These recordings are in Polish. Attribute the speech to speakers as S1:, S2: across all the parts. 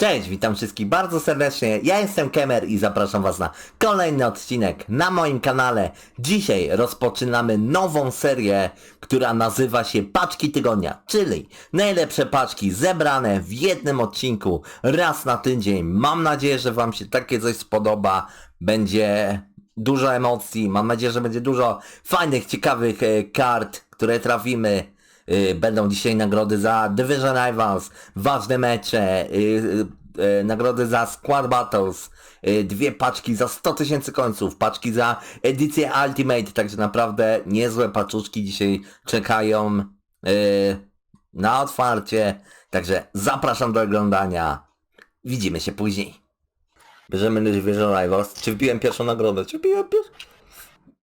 S1: Cześć, witam wszystkich bardzo serdecznie. Ja jestem Kemer i zapraszam Was na kolejny odcinek na moim kanale. Dzisiaj rozpoczynamy nową serię, która nazywa się Paczki Tygodnia, czyli najlepsze paczki zebrane w jednym odcinku raz na tydzień. Mam nadzieję, że Wam się takie coś spodoba. Będzie dużo emocji, mam nadzieję, że będzie dużo fajnych, ciekawych e, kart, które trafimy. Y, Będą dzisiaj nagrody za Division Rivals, ważne mecze, y, y, nagrody za Squad Battles, dwie paczki za 100 tysięcy końców, paczki za edycję Ultimate, także naprawdę niezłe paczuszki dzisiaj czekają na otwarcie, także zapraszam do oglądania. Widzimy się później. Bierzemy Division Rivals. Czy wbiłem pierwszą nagrodę? Czy wbiłem pierwszą?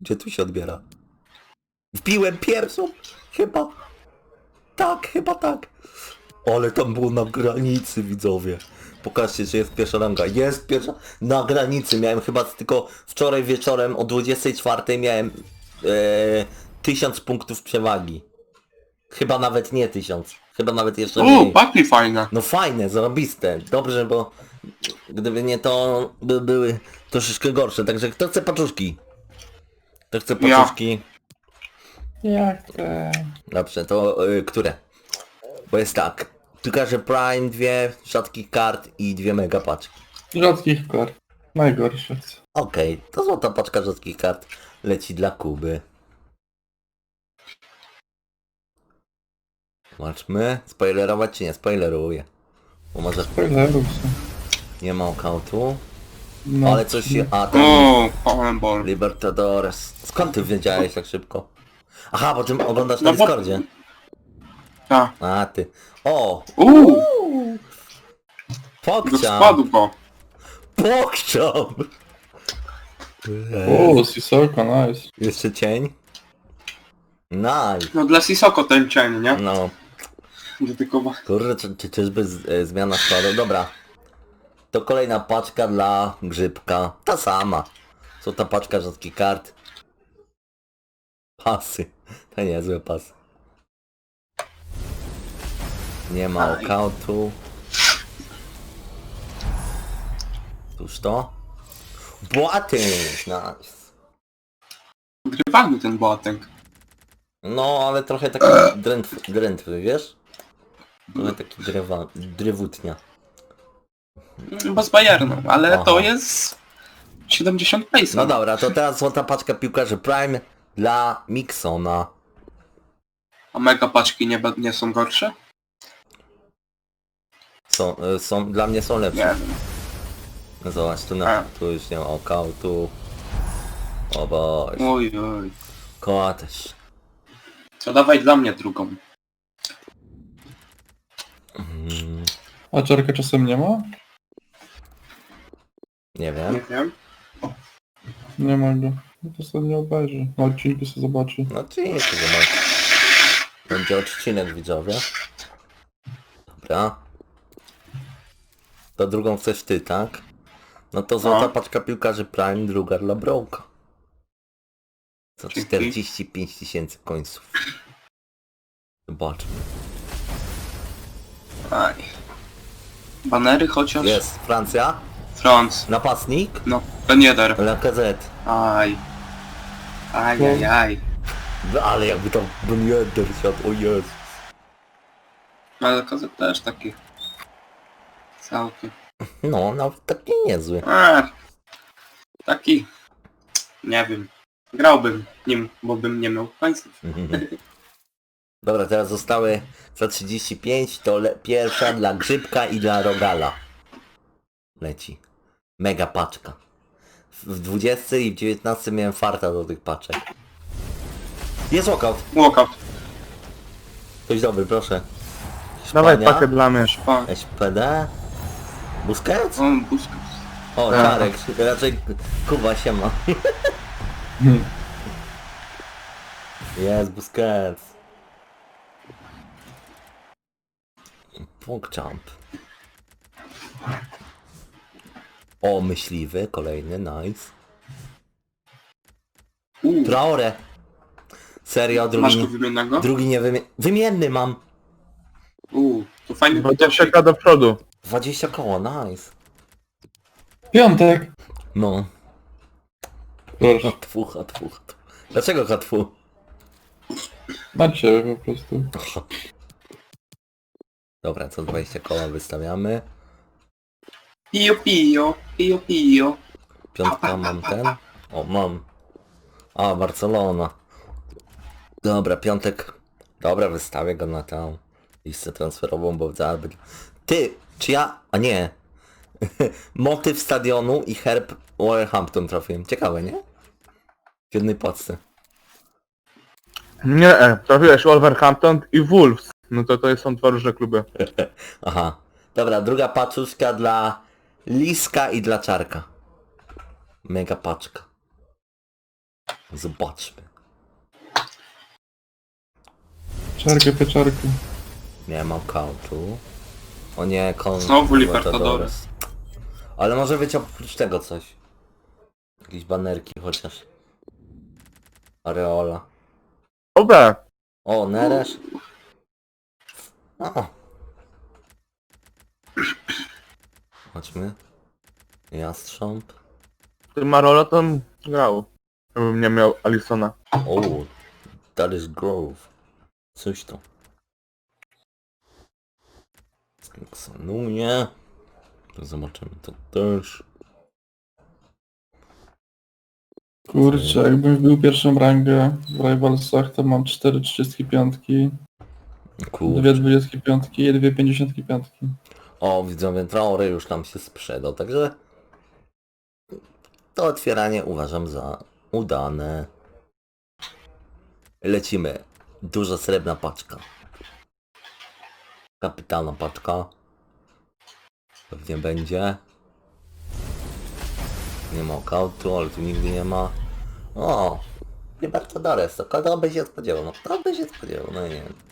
S1: Gdzie tu się odbiera? Wbiłem pierwszą? Chyba. Tak, chyba tak. Ale tam było na granicy, widzowie. Pokażcie, czy jest pierwsza ranga. Jest pierwsza na granicy. Miałem chyba tylko wczoraj wieczorem o 24 miałem e, 1000 punktów przewagi. Chyba nawet nie 1000. Chyba nawet jeszcze
S2: O,
S1: mniej.
S2: paki fajne.
S1: No fajne, zarobiste. Dobrze, bo gdyby nie to, by były troszeczkę gorsze. Także kto chce paczuszki? Kto chce
S2: Ja.
S1: paczuszki?
S3: Jak te...
S1: Dobrze, to y, które? Bo jest tak. Piłkarze Prime, dwie rzadkich kart i dwie mega paczki.
S3: Rzadkich kart. Najgorsze.
S1: Okej, to złota paczka rzadkich kart leci dla Kuby. Zobaczmy. Spoilerować czy nie? Spoileruję. Bo może
S3: Spoilerów są.
S1: nie ma okautu.
S3: No.
S1: Ale coś się... A, tam
S2: O, Power Ball.
S1: Libertadores. Skąd ty wiedziałeś tak szybko? Aha, bo ty oglądasz
S2: No
S1: na
S2: bo-
S1: Discordzie.
S2: Tak.
S1: A, ty. O!
S2: Uuu,
S1: Pokciam!
S2: składu go.
S1: Pokciam!
S3: O, Sisoko, nice.
S1: Jeszcze cień? Nice.
S2: No dla Sisoko ten cień, nie?
S1: No,
S2: Dedykowa.
S1: kurde, czy, czy, czyżby z, e, zmiana składu? Dobra. To kolejna paczka dla grzybka. Ta sama. Co ta paczka rzadkich kart? Pasy. To niezłe pasy. Nie ma
S2: Aj.
S1: okautu. Cóż to? Boating! Nice.
S2: Grywalny ten Boateng.
S1: No, ale trochę taki drętwy, drętwy, wiesz? Trochę taki drewa, drewutnia.
S2: Chyba z Bayernu, ale
S1: Aha.
S2: to jest 70 pace.
S1: No dobra, to teraz złota paczka piłkarzy Prime dla Miksona.
S2: A mega paczki nie, be- nie są gorsze?
S1: Są, y, są, dla mnie są
S2: Nie
S1: lepsze.
S2: wiem.
S1: No Zobacz, tu,
S2: A.
S1: na, tu już nie ma okautu. O boż,
S2: Oj, oj.
S1: koła też.
S2: To dawaj dla mnie drugą.
S1: Mm,
S3: A czarka czasem nie ma?
S1: nie
S2: Nie
S1: wiem.
S2: wiem.
S3: Nie ma go. No to sobie nie obejrzy. Na odcinku sobie zobaczy.
S1: No czy nie, to zobacz. Będzie odcinek widzowie. Dobra. To drugą chcesz ty, tak? No to złota
S2: No.
S1: paczka piłkarzy Prime, druga dla Brołka. Za
S2: Dzięki.
S1: 45 tysięcy końców. Zobaczmy.
S2: Aj. Banery chociaż?
S1: Jest Francja,
S2: Franc.
S1: napastnik,
S2: No, Ben Yedder.
S1: Lacazette.
S2: Aj. Aj, aj, aj.
S1: No, ale jakby to Ben Yedder siadł, o Jezu.
S2: Ale kozak też taki. Całkiem.
S1: No, nawet taki niezły.
S2: A, taki. Nie wiem. Grałbym nim, bo bym nie miał końców.
S1: Dobra, teraz zostały za 35, to le- pierwsza dla Grzybka i dla Rogala. Leci. Mega paczka. W w 20 i w 19 miałem farta do tych paczek. Jest walkout.
S2: Walkout.
S1: Ktoś dobry, proszę.
S4: Dawaj
S1: Hiszpania,
S4: pakę dla mnie.
S2: Pa.
S1: SPD. Busquets?
S2: O, Busquets.
S1: O, Czarek. Raczej Kuba się ma. Jest Busquets. Pogchamp. O, myśliwy, kolejny, nice.
S2: Uuu,
S1: Traore. Serio,
S2: masz
S1: drugi,
S2: tu
S1: nie-
S2: wymiennego?
S1: drugi nie wymie... Wymienny mam.
S2: Uuu, to fajny pitosik.
S4: czeka do przodu.
S1: 20 koło, nice.
S3: Piątek!
S1: No.
S3: Proszę.
S1: Hatfu, hatfu, hatfu. Dlaczego hatfu?
S3: Na ciebie po prostu.
S1: Dobra, co 20 koła wystawiamy.
S2: Pio pio, pio pio.
S1: Piątka mam ten. O, mam. A, Barcelona. Dobra, piątek. Dobra, wystawię go na tą listę transferową, bo zaraz. Ty, czy ja... A nie. Motyw stadionu i herb Wolverhampton trafiłem. Ciekawe, nie? W jednej paczce.
S4: Nie, e, trafiłeś Wolverhampton i Wolves. No to to są dwa różne kluby.
S1: Aha. Dobra, druga paczuszka dla Liska i dla Czarka. Mega paczka. Zobaczmy.
S3: Czarkę, pieczarkę.
S1: Nie mam kauczu. O nie, kon...
S2: Znowu Libertadores.
S1: Ale może być oprócz tego coś. Jakieś banerki chociaż. Areola.
S4: Dobra,
S1: O, Neresz. O. Chodźmy. Jastrząb.
S4: ty Marola to grał. Jakbym nie miał Alisona.
S1: O, that is Grove. Coś to. To zobaczymy to też.
S3: Kurczę, jakbym wbił pierwszą rangę w Rivalsach, to mam 4 35, 2
S1: Kurczę.
S3: 25 i 2 55.
S1: O, widzowie, Traore już nam się sprzedał, także to otwieranie uważam za udane. Lecimy. Duża srebrna paczka. Kapitalna paczka. Pewnie będzie. Nie ma okautu, ale tu nigdy nie ma. O! Libertadores, to kogo by się spodziewał? No kto by się spodziewał? No nie wiem.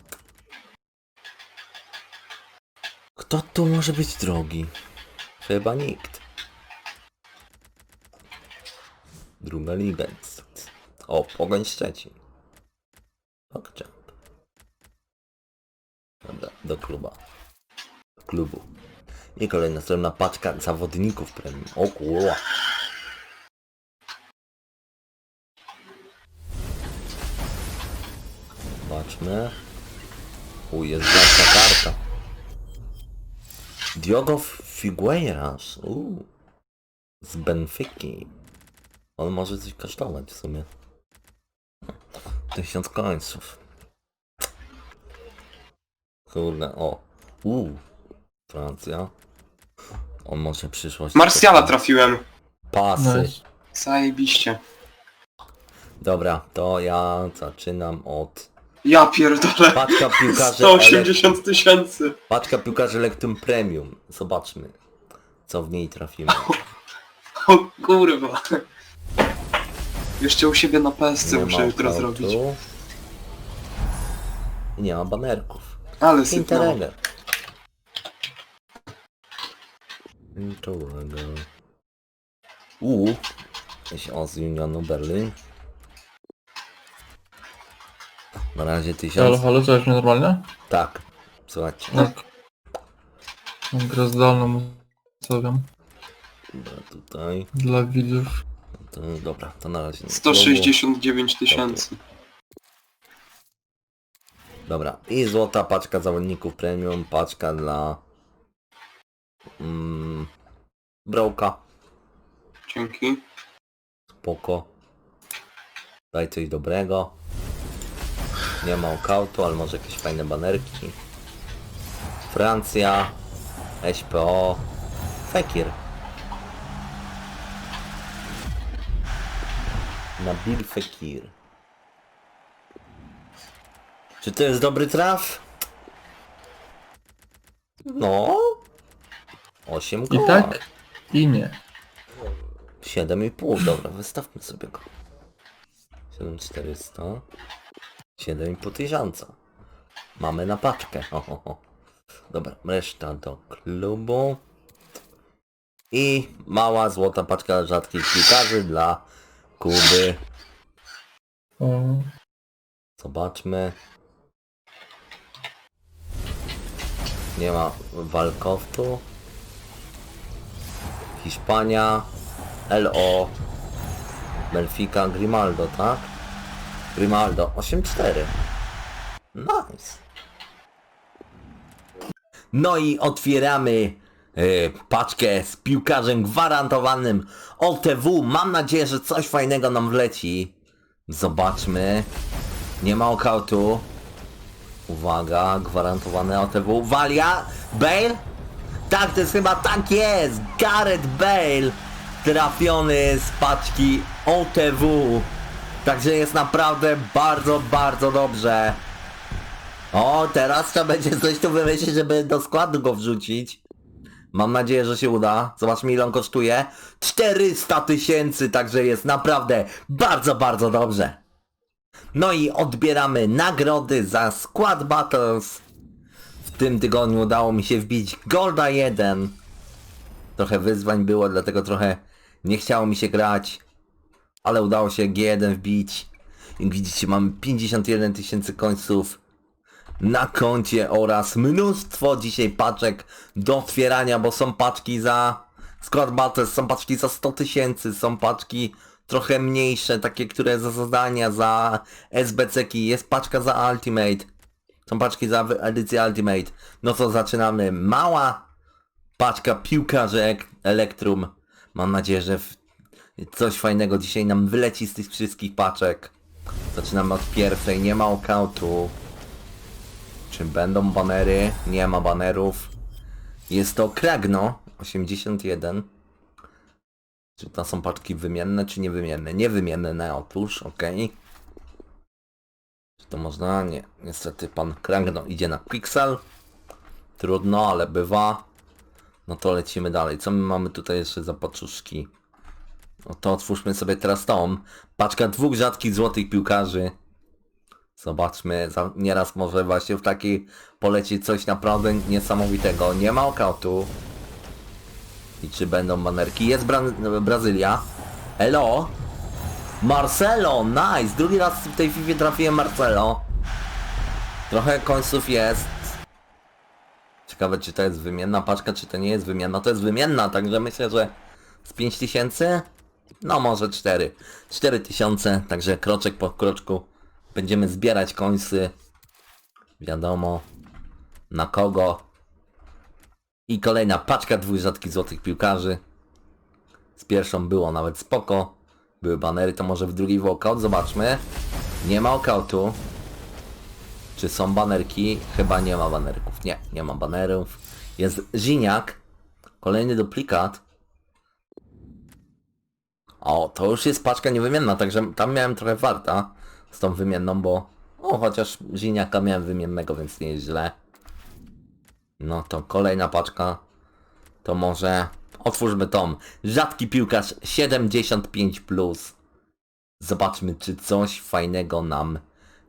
S1: Kto tu może być drogi? Chyba nikt. Druga liga. O, Pogoń Szczecin. PogChamp. Dobra, do kluba. Do klubu. I kolejna strona paczka zawodników premium. O kurwa. Zobaczmy. U, jest. Diogo Figueiras. Uuu. Z Benfiki. On może coś kosztować w sumie. Tysiąc końców. Kurde, o. Uuu. Francja. On może przyszłość.
S2: Marsjala trafiłem.
S1: Pasy.
S3: Nice.
S2: Zajebiście.
S1: Dobra, to ja zaczynam od
S2: Ja pierdolę.
S1: paczka piłkarzy.
S2: 180 tysięcy.
S1: Paczka piłkarzy Electrum Premium. Zobaczmy, co w niej trafimy.
S2: O kurwa. Jeszcze u siebie na PSC
S1: Nie
S2: muszę
S1: ma
S2: jutro zrobić.
S1: I nie ma banerków.
S2: Ale sypnęło.
S1: Interregger. Interregger. Uuu. Jakiś O z Unionu Berlin. Na razie
S3: Halo,
S1: tysiąc.
S3: halo, co mnie normalnie?
S1: Tak. Słuchajcie.
S3: Tak. Mam grę zdalną ustawiam
S1: Dobra, tutaj.
S3: dla widzów.
S1: To, dobra, to na razie. nie.
S2: 169 tysięcy.
S1: Dobra, i złota paczka zawodników premium, paczka dla mm, Brołka,
S2: Dzięki.
S1: spoko. Daj coś dobrego. Nie ma okautu, ale może jakieś fajne banerki. Francja, SPO, Fekir. Nabil Fekir. Czy to jest dobry traf? No. 8
S3: I
S1: koła.
S3: tak, i nie.
S1: 7,5, dobra, wystawmy sobie go. 7400. 7,5 tysiąca. Mamy na paczkę. Ho, ho, ho. Dobra, reszta do klubu. I mała złota paczka rzadkich piłkarzy dla Kuby. Zobaczmy. Nie ma walkowtu. Hiszpania, LO, Benfica, Grimaldo, tak? Grimaldo, 8-4. Nice. No i otwieramy e, paczkę z piłkarzem gwarantowanym OTW. Mam nadzieję, że coś fajnego nam wleci. Zobaczmy. Nie ma okautu. Uwaga, gwarantowane OTW. Walia? Bale? Tak, to jest chyba tak jest! Gareth Bale! Trafiony z paczki OTW. Także jest naprawdę bardzo, bardzo dobrze. O, teraz trzeba będzie coś tu wymyślić, żeby do składu go wrzucić. Mam nadzieję, że się uda. Zobaczmy ile on kosztuje. 400 tysięcy, także jest naprawdę bardzo, bardzo dobrze. No i odbieramy nagrody za Squad Battles. W tym tygodniu udało mi się wbić Golda 1. Trochę wyzwań było, dlatego trochę nie chciało mi się grać. Ale udało się G1 wbić. Jak widzicie mamy 51 tysięcy końców na koncie oraz mnóstwo dzisiaj paczek do otwierania, bo są paczki za Squad Battles, są paczki za 100 tysięcy, są paczki trochę mniejsze, takie, które za zadania, za SBC-ki, jest paczka za Ultimate, są paczki za edycję Ultimate. No to zaczynamy. Mała paczka piłkarzy ek- Elektrum. Mam nadzieję, że w- coś fajnego dzisiaj nam wyleci z tych wszystkich paczek. Zaczynamy od pierwszej, nie ma okautu. Czy będą banery? Nie ma banerów. Jest to Kragno 81. Czy to są paczki wymienne, czy niewymienne? Niewymienne, otóż, okej. Czy to można? Nie. Niestety pan Kragno idzie na Pixel. Trudno, ale bywa. No to lecimy dalej. Co my mamy tutaj jeszcze za paczuszki? No to otwórzmy sobie teraz tą. Paczka dwóch rzadkich złotych piłkarzy. Zobaczmy, nieraz może właśnie w takiej poleci coś naprawdę niesamowitego. Nie ma okautu. I czy będą banerki? Jest Bra Brazylia. Elo! Marcelo! Nice! Drugi raz w tej FIFA trafiłem Marcelo. Trochę końców jest. Ciekawe czy to jest wymienna paczka, czy to nie jest wymienna. To jest wymienna, także myślę, że z 5000? No może 4. 4000, także kroczek po kroczku będziemy zbierać końsy. Wiadomo na kogo. I kolejna paczka dwóch rzadkich złotych piłkarzy. Z pierwszą było nawet spoko. Były banery, to może w drugiej walkout. Zobaczmy. Nie ma okautu. Czy są banerki? Chyba nie ma banerków. Nie, nie ma banerów. Jest Ziniak. Kolejny duplikat. O, to już jest paczka niewymienna, także tam miałem trochę warta z tą wymienną, bo o, chociaż Ziniaka miałem wymiennego, więc nie jest źle. No to kolejna paczka. To może otwórzmy tą. Rzadki piłkarz 75+. Plus. Zobaczmy, czy coś fajnego nam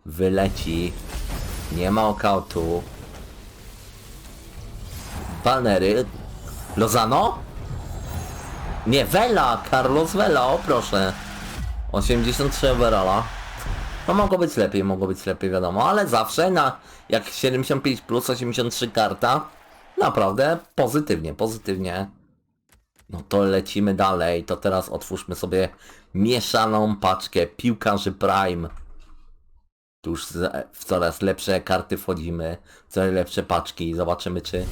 S1: wyleci. Nie ma okautu. Banery. Lozano? Nie, Vela! Carlos Vela, o proszę. 83 overalla. No mogło być lepiej, mogło być lepiej wiadomo, ale zawsze na jak 75 plus 83 karta, naprawdę pozytywnie, pozytywnie. No to lecimy dalej, to teraz otwórzmy sobie mieszaną paczkę piłkarzy Prime. Tu już w coraz lepsze karty wchodzimy, coraz lepsze paczki, zobaczymy czy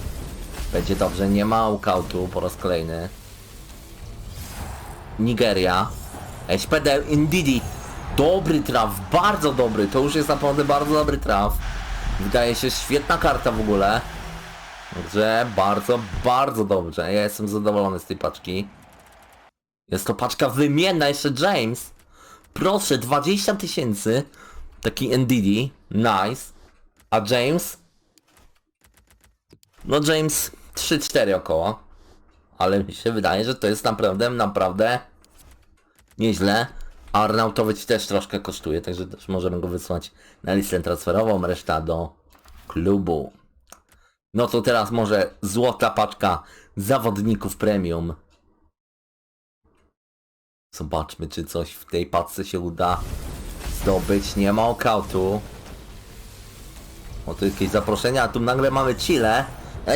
S1: będzie dobrze. Nie ma ukautu po raz kolejny. Nigeria. SPD Indidi. Dobry traf, bardzo dobry. To już jest naprawdę bardzo dobry traf. Wydaje się świetna karta w ogóle. Także bardzo, bardzo dobrze. Ja jestem zadowolony z tej paczki. Jest to paczka wymienna, jeszcze James. Proszę, 20 tysięcy. Taki NDD. Nice. A James? No James 3-4 około. Ale mi się wydaje, że to jest naprawdę, naprawdę nieźle. Arnautowicz też troszkę kosztuje, także też możemy go wysłać na listę transferową, reszta do klubu. No to teraz może złota paczka zawodników premium. Zobaczmy, czy coś w tej paczce się uda zdobyć. Nie ma okautu. O, tu jakieś zaproszenia, a tu nagle mamy Chile.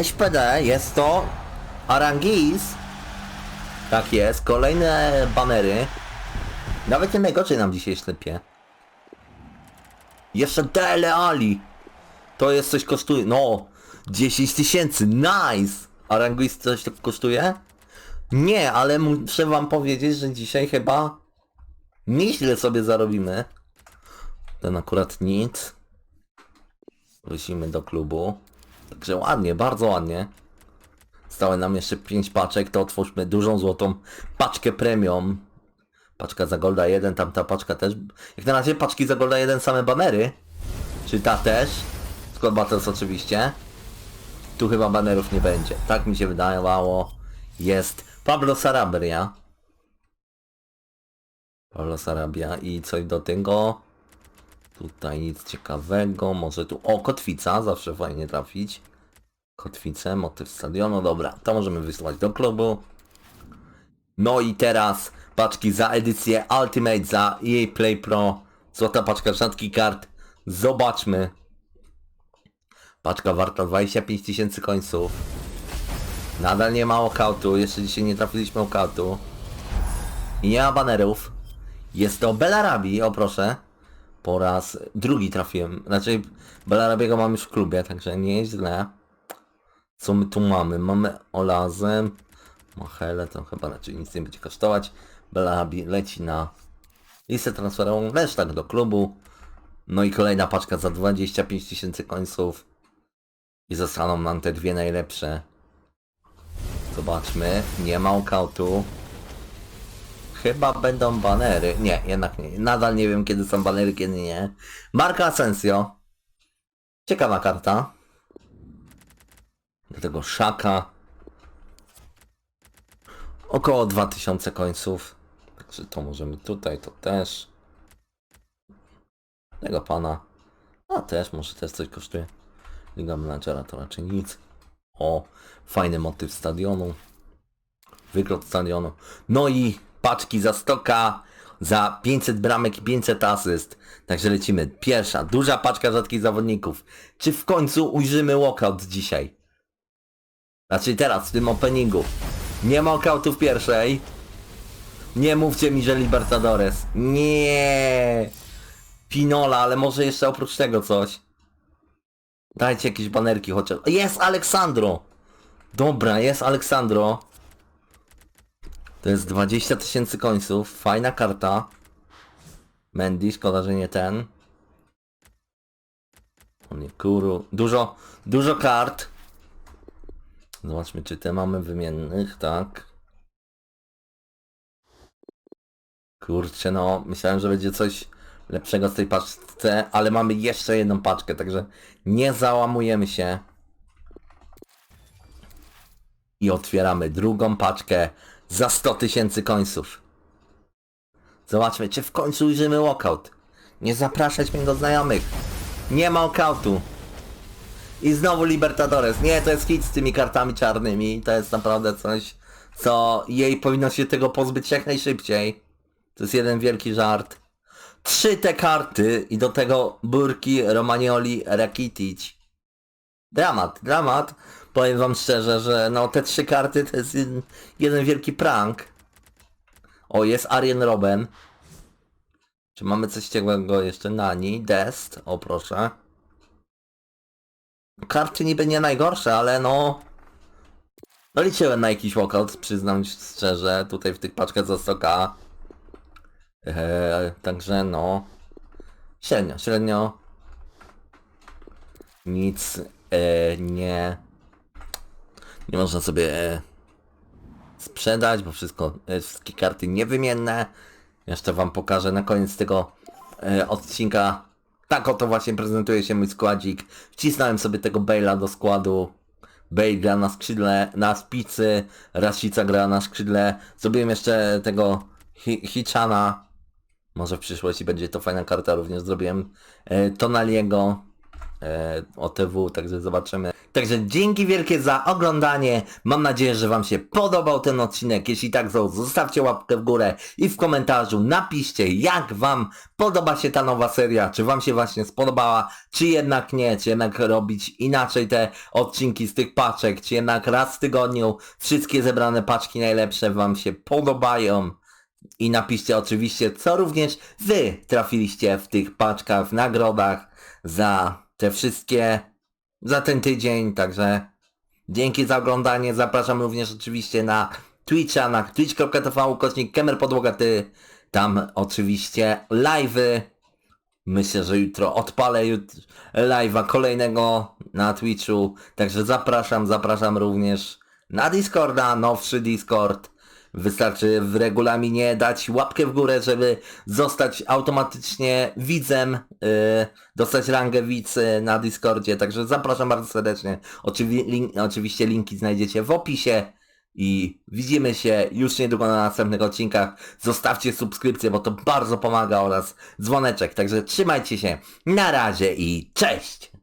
S1: SPD, jest to Aranguiz. Tak jest, kolejne banery. Nawet nie najgorzej nam dzisiaj ślepie. Jeszcze Dele Ali. To jest coś kosztuje. No, 10 tysięcy, nice! A Ranguist coś to kosztuje? Nie, ale muszę wam powiedzieć, że dzisiaj chyba nieźle sobie zarobimy. Ten akurat nic. Wrócimy do klubu. Także ładnie, bardzo ładnie. Stały nam jeszcze 5 paczek, to otwórzmy dużą złotą paczkę premium. Paczka za Golda 1, tamta paczka też. Jak na razie paczki za Golda 1 same banery. Czy ta też? Squad Battles oczywiście. Tu chyba banerów nie będzie. Tak mi się wydawało. Jest Pablo Sarabia. Pablo Sarabia i coś do tego. Tutaj nic ciekawego. Może tu... O, kotwica. Zawsze fajnie trafić. Kotwicę, motyw stadionu. Dobra, to możemy wysłać do klubu. No i teraz paczki za edycję Ultimate, za EA Play Pro. Złota paczka rzadkich kart. Zobaczmy. Paczka warta 25 tysięcy końców. Nadal nie ma okautu, jeszcze dzisiaj nie trafiliśmy okautu. I nie ma banerów. Jest to Belarabi, o proszę. Po raz drugi trafiłem. Znaczy Belarabiego mam już w klubie, także nie jest źle. Co my tu mamy? Mamy Olazem. Machele to chyba raczej nic nie będzie kosztować. Belarabi leci na listę transferową, reszta do klubu. No i kolejna paczka za 25 tysięcy końców. I zostaną nam te dwie najlepsze. Zobaczmy. Nie ma okautu. Chyba będą banery. Nie, jednak nie. Nadal nie wiem kiedy są banery, kiedy nie. Marka Asensio. Ciekawa karta. Do tego Szaka. Około 2000 końców. Także to możemy tutaj, to też. Tego pana. A też, może też coś kosztuje. Liga Menadżera to raczej nic. O, fajny motyw stadionu. Wygląd stadionu. No i paczki za 100k, za 500 bramek i 500 asyst. Także lecimy. Pierwsza, duża paczka rzadkich zawodników. Czy w końcu ujrzymy walkout dzisiaj? Znaczy teraz, w tym openingu. Nie ma walkoutu w pierwszej. Nie mówcie mi, że Libertadores. Nie. Pinola, ale może jeszcze oprócz tego coś. Dajcie jakieś banerki chociaż. Jest Aleksandro! Dobra, jest Aleksandro. To jest 20 tysięcy końców. Fajna karta. Mendy, szkoda, że nie ten. O nie, kuru. Dużo, dużo kart. Zobaczmy, czy te mamy wymiennych, tak. Kurczę, no, myślałem, że będzie coś lepszego z tej paczce, ale mamy jeszcze jedną paczkę, także nie załamujemy się. I otwieramy drugą paczkę za 100 tysięcy końców. Zobaczmy, czy w końcu ujrzymy walkout. Nie zapraszać mnie do znajomych. Nie ma walkoutu. I znowu Libertadores. Nie, to jest hit z tymi kartami czarnymi. To jest naprawdę coś, co jej powinno się tego pozbyć jak najszybciej. To jest jeden wielki żart. Trzy te karty i do tego Burki, Romagnoli, Rakitic. Dramat, dramat. Powiem wam szczerze, że no te trzy karty to jest jeden, jeden wielki prank. O, jest Arjen Robben. Czy mamy coś ciekawego jeszcze na niej? Dest, o proszę. Karty niby nie najgorsze, ale no... No liczyłem na jakiś walkout, przyznam szczerze, tutaj w tych paczkach za 100k. Eee, także no... Średnio, średnio. Nic e, nie... Nie można sobie e, sprzedać, bo wszystko, e, wszystkie karty niewymienne. Jeszcze wam pokażę na koniec tego e, odcinka. Tak oto właśnie prezentuje się mój składzik. Wcisnąłem sobie tego Bale'a do składu. Bale gra na skrzydle, na spicy, Rasica gra na skrzydle. Zrobiłem jeszcze tego Hi Hichana. Może w przyszłości będzie to fajna karta, również zrobiłem e, Tonaliego. E, OTW, także zobaczymy. Także dzięki wielkie za oglądanie. Mam nadzieję, że Wam się podobał ten odcinek. Jeśli tak, zostawcie łapkę w górę i w komentarzu napiszcie, jak Wam podoba się ta nowa seria. Czy Wam się właśnie spodobała, czy jednak nie, czy jednak robić inaczej te odcinki z tych paczek, czy jednak raz w tygodniu wszystkie zebrane paczki najlepsze Wam się podobają. I napiszcie oczywiście, co również Wy trafiliście w tych paczkach, w nagrodach za te wszystkie, za ten tydzień, także dzięki za oglądanie, zapraszam również oczywiście na Twitcha, na twitch.tv ukośnik Kemer Podłoga. Ty, tam oczywiście live'y, myślę, że jutro odpalę jut live'a kolejnego na Twitchu, także zapraszam, zapraszam również na Discorda, nowszy Discord, Wystarczy w regulaminie dać łapkę w górę, żeby zostać automatycznie widzem, yy, dostać rangę widz yy, na Discordzie, także zapraszam bardzo serdecznie. Oczywi link, oczywiście linki znajdziecie w opisie i widzimy się już niedługo na następnych odcinkach. Zostawcie subskrypcję, bo to bardzo pomaga oraz dzwoneczek, także trzymajcie się. Na razie i cześć!